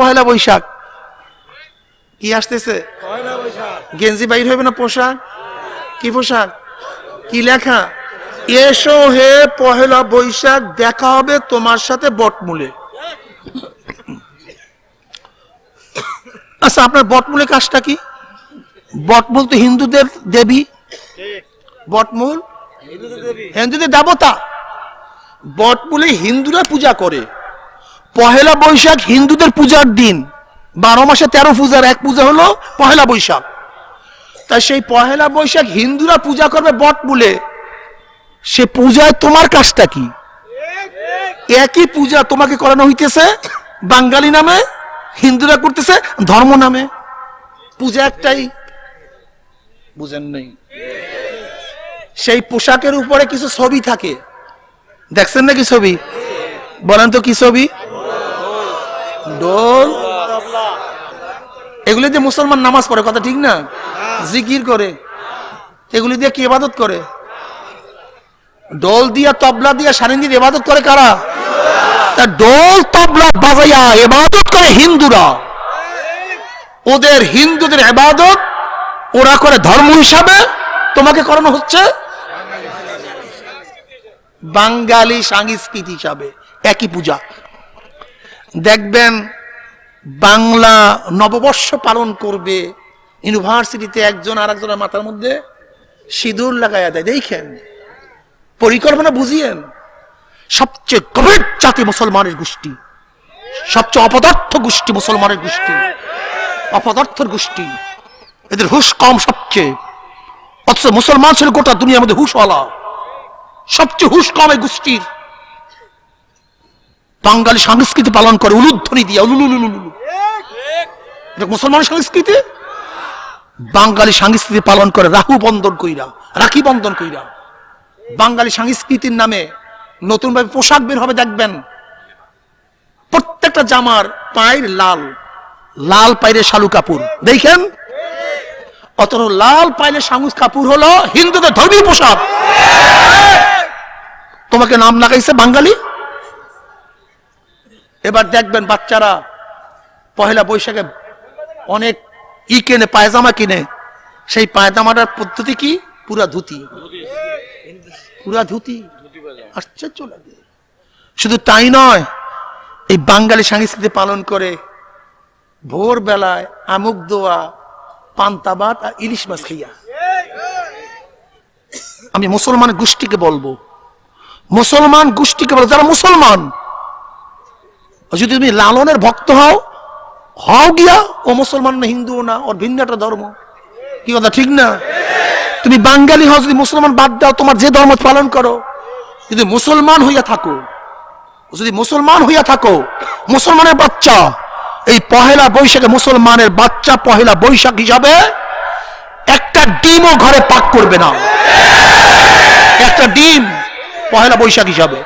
পহেলা বৈশাখ। কি আসতেছে? গেঞ্জি বাইর হবে না পোশাক? কি পোশাক? কি লেখা? এসো হে পহেলা বৈশাখ, দেখা হবে তোমার সাথে বটমূলে। আচ্ছা আপনার বটমূলে কাজটা কি? বটমূল তো হিন্দুদের দেবী বটমূল? হিন্দুদের দেবতা। বটমূলে হিন্দুরা পূজা করে। পহেলা বৈশাখ হিন্দুদের পূজার দিন। বারো মাসে তেরো পূজার, এক পূজা হলো পহেলা বৈশাখ। তাই সেই পহেলা বৈশাখ হিন্দুরা পূজা করবে বটমূলে সে পূজায় তোমার কাজটা কি? একই পূজা তোমাকে করানো হইতেছে বাঙালি নামে, হিন্দুরা করতেছে ধর্ম নামে। পূজা একটাই। বুঝেন নেই? সেই পোশাকের উপরে কিছু ছবি থাকে। দেখছেন নাকি ছবি? বলেন তো কি ছবি? ডোল এগুলি দিয়ে মুসলমান নামাজ পড়ে, কথা ঠিক না? জিকির করে। এগুলি দিয়ে কি ইবাদত করে? ডোল দিয়া, তবলা দিয়া সারিন দিয়ে ইবাদত করে কারা? তা ডোল তবলা বাজাইয়া ইবাদত করে হিন্দুরা। ওদের হিন্দুদের ইবাদত ওরা করে ধর্ম হিসাবে। তোমাকে করানো হচ্ছে? বাঙালি সংস্কৃতি হিসাবে। একই পূজা। দেখবেন বাংলা নববর্ষ পালন করবে ইউনিভার্সিটিতে একজন আর একজনের মাথার মধ্যে সিঁদুর লাগাইয়া দেয়। দেখেন, পরিকল্পনা বুঝিয়েন। সবচেয়ে গভীর জাতি মুসলমানের গোষ্ঠী, সবচেয়ে অপদার্থ গোষ্ঠী মুসলমানের গোষ্ঠী অপদার্থের গোষ্ঠী। এদের হুশ কম সবচেয়ে। অথচ মুসলমান ছিল গোটা দুনিয়ার মধ্যে হুশওয়ালা। সবচেয়ে হুশ কম এই গোষ্ঠীর। বাঙালি সংস্কৃতি পালন করে, উলুধ্বনি দিয়া এটা মুসলমান সংস্কৃতি? বাঙালি সংস্কৃতি পালন করে রাহু বন্ধন কইরা, রাখি বন্ধন কইরা। বাঙালি সংস্কৃতির নামে নতুন ভাবে পোশাক বের হবে, দেখবেন। প্রত্যেকটা জামার পায়ের লাল লাল পায়ের শালু কাপুর দেখেন? অতর লাল পাইলে শামুজ কাপুর হলো হিন্দুদের ধর্মীয় পোশাক। তোমাকে নাম লাগাইছে বাঙালি? এবার দেখবেন বাচ্চারা পহেলা বৈশাখে অনেক ই কেনে, পায়জামা কিনে। সেই পায়জামাটার পদ্ধতি কি? পুরা ধুতি। পুরা ধুতি। আশ্চর্য লাগে। শুধু তাই নয়, এই বাঙালি সংস্কৃতি পালন করে ভোর বেলায় আমুক দোয়া, পান্তা ভাত আর ইলিশ মাছ খাইয়া। আমি মুসলমান গোষ্ঠীকে বলব, মুসলমান গোষ্ঠীকে বলব, যারা মুসলমান যদি তুমি লালনের ভক্ত হও হও গিয়া, ও মুসলমান না হিন্দু না, ওর ভিন্ন একটা ধর্ম। কি কথা, ঠিক না? তুমি বাঙালি হও, যদি মুসলমান বাদ দাও, তোমার যে ধর্ম পালন করো, যদি মুসলমান হইয়া থাকো, যদি মুসলমান হইয়া থাকো, মুসলমানের বাচ্চা, এই পহেলা বৈশাখে মুসলমানের বাচ্চা পহেলা বৈশাখ হিসাবে একটা ডিমও ঘরে পাক করবে না। একটা ডিম পহেলা বৈশাখ হিসাবে।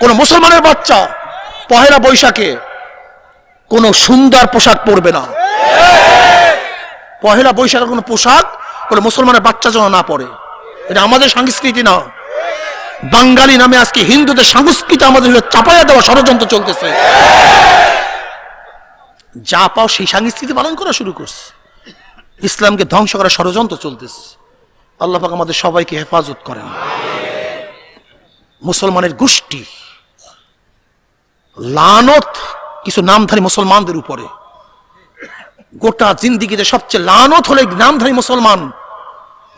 কোন মুসলমানের বাচ্চা পহেলা বৈশাখে কোন সুন্দর পোশাক পরবে না। পহেলা বৈশাখের কোন পোশাক কোন মুসলমানের বাচ্চা যেন না পরে। এটা আমাদের সংস্কৃতি না। বাঙালি নামে আজকে হিন্দুদের সংস্কৃতি আমাদের চাপাইয়া দেওয়া ষড়যন্ত্র চলতেছে। যা পাও সেই সংস্কৃতি পালন করা শুরু করছে। ইসলামকে ধ্বংস করার ষড়যন্ত্র চলতেছে। আল্লাহ পাক আমাদের সবাইকে হেফাজত করেন। মুসলমানের গোষ্ঠী লানত কিছু নামধারী মুসলমানদের উপরে। গোটা জিন্দিগিতে সবচেয়ে লানত হলে নামধারী মুসলমান।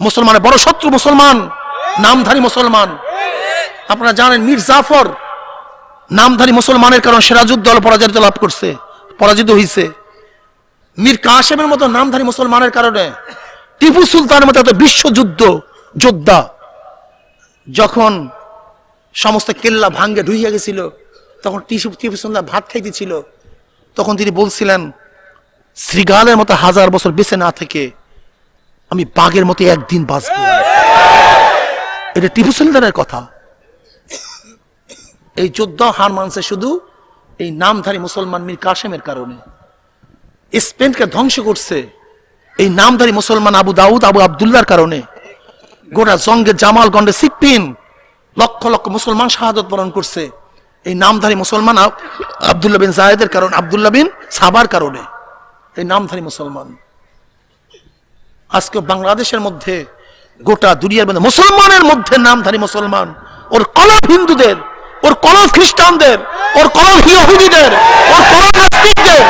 মুসলমানের বড় শত্রু মুসলমান, নামধারী মুসলমান। আপনারা জানেন মীর জাফর নামধারী মুসলমানের কারণে সিরাজুদ্দ পরাজিত লাভ করছে, পরাজিত হয়েছে মীর কাশেমের মতো নামধারী মুসলমানের কারণে টিপু সুলতানের মতো এত বিশ্বযুদ্ধ যোদ্ধা যখন সমস্ত কেল্লা ভাঙ্গে ঢুইয়া গেছিল তখন টিপু টিপু সুলতান ভাত খাইতেছিল তখন তিনি বলছিলেন, শ্রীগালের মতো হাজার বছর বেঁচে না থেকে আমি বাঘের মতো একদিন বাঁচব। এটা টিপু সুলতানের কথা। এই যোদ্ধা হার মানছে শুধু এই নামধারী মুসলমান মীর কাশেমের কারণে। স্পেনকে ধ্বংস করছে এই নামধারী মুসলমান আবু দাউদ, আবু আবদুল্লার কারণে। গোটা জঙ্গে জামালগঞ্জে সিপ্পিন লক্ষ লক্ষ মুসলমান শাহাদত বরণ করছে। এই নামধারী মুসলমান আব- আব্দুল্লাহ বিন জায়েদের কারণ, আব্দুল্লাহ বিন সাবার কারণে এই নামধারী মুসলমান। আজকে বাংলাদেশের মধ্যে, গোটা দুনিয়ার মধ্যে, মুসলমানের মধ্যে নামধারী মুসলমান, ওর কলব হিন্দুদের, ওর কলব খ্রিস্টানদের, ওর কলব ইহুদিদের, ওর কলব নাস্তিকদের,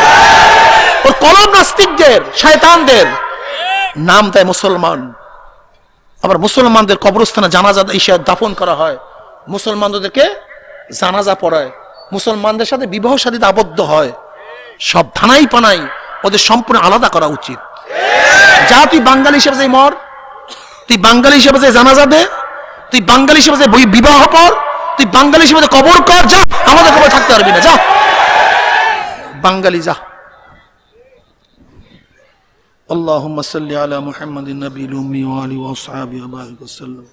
ওর কলব নাস্তিকদের, শয়তানদের নাম দেয় মুসলমান। আবার মুসলমানদের কবরস্থানে জানাজা এসে দাফন করা হয়। মুসলমানদেরকে জানাজা পড়ায় মুসলমানদের সাথে বিবাহ সাথীতে আবদ্ধ হয় সব ধানাই পানাই ওদের সম্পূর্ণ আলাদা করা উচিত যা তুই বাঙালি হিসেবে যে মর তুই বাঙালি হিসেবে যে জানাজা দে তুই বাঙালি হিসেবে যে বই- বিবাহ পর তুই বাঙালি হিসেবে যে কবর কর যা আমাদের কবর থাকতে পারবি না যা বাঙালি যা اللهم صل على محمد النبي الأمي وآله وأصحابه وبارك وسلم